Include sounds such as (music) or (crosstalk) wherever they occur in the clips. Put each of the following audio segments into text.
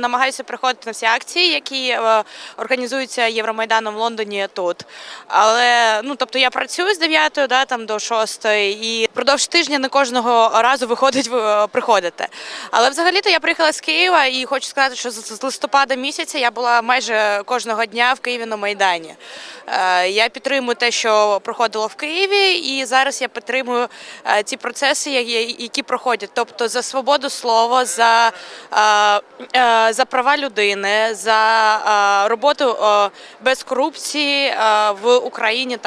Намагаюся приходити на всі акції, які е, організуються Євромайданом в Лондоні тут. Але ну тобто я працюю з 9 да, там до 6 і впродовж тижня не кожного разу виходить е, приходити. Але взагалі-то я приїхала з Києва і хочу сказати, що з листопада місяця я була майже кожного дня в Києві на Майдані. Е, Я підтримую те, що проходило в Києві, і зараз я підтримую ці процеси, які- проходять. Тобто за свободу слова, за, за права людини, за е, роботу е, без корупції е, в Україні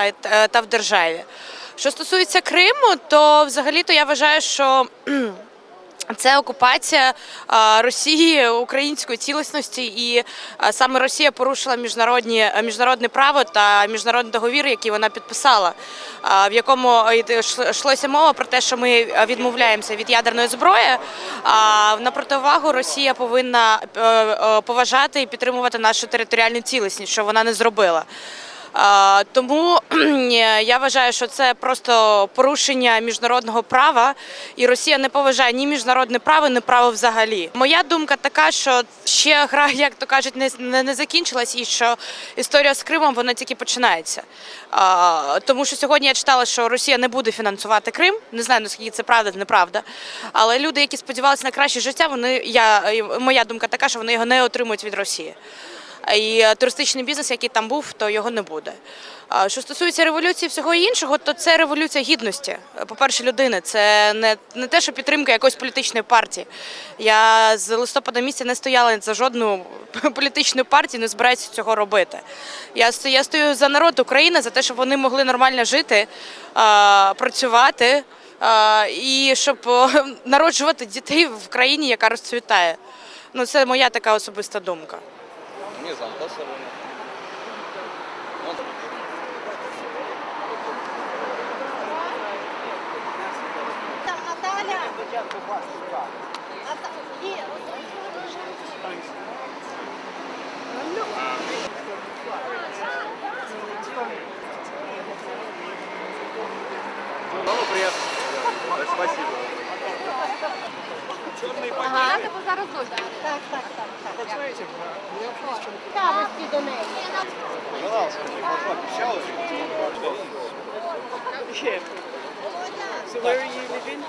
та, в державі. Що стосується Криму, то взагалі-то я вважаю, що це окупація Росії української цілісності, і саме Росія порушила міжнародні е, міжнародне право та міжнародний договір, який вона підписала, в якому йшлося мова про те, що ми е, відмовляємося від ядерної зброї. А на противагу Росія повинна е, е, поважати і підтримувати нашу територіальну цілісність, що вона не зробила. Тому (clears throat) я вважаю, що це просто порушення міжнародного права, і Росія не поважає ні міжнародне право, ні право взагалі. Моя думка така, що ще гра, (laughs) як то кажуть, не, не закінчилась, і що історія з Кримом вона тільки починається. Тому що сьогодні я читала, що Росія не буде фінансувати Крим. Не знаю наскільки це правда, неправда. Але люди, які сподівалися на краще життя, вони я моя думка така, що вони його не отримують від Росії. І е, туристичний бізнес, який там був, то його не буде. Що стосується революції всього іншого, то це революція гідності. По-перше, людини. Це не, не те, що підтримка якоїсь політичної партії. Я з листопада місяця не стояла за жодну (laughs) політичну партію, не збираюся цього робити. Я, я стою за народ України, за те, щоб вони могли нормально жити, працювати і щоб (laughs) народжувати дітей в країні, яка розцвітає. Ну, це моя така особиста думка. Не замка салона. Там Наталя. Ната- Ні, Ну, приятно. Спасибо. Ага. зараз дощ. Так, так, так. так. Цікавості до неї. Пожалуйста, хорошо обещал. So where are you living?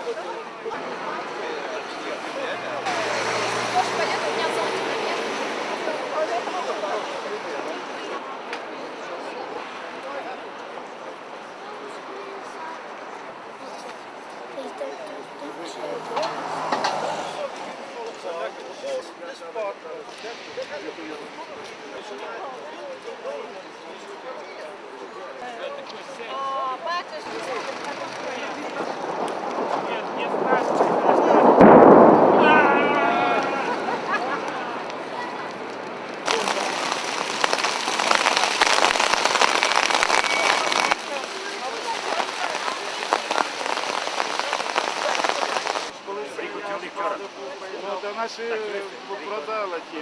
Sport. Ну, та наші продали ті.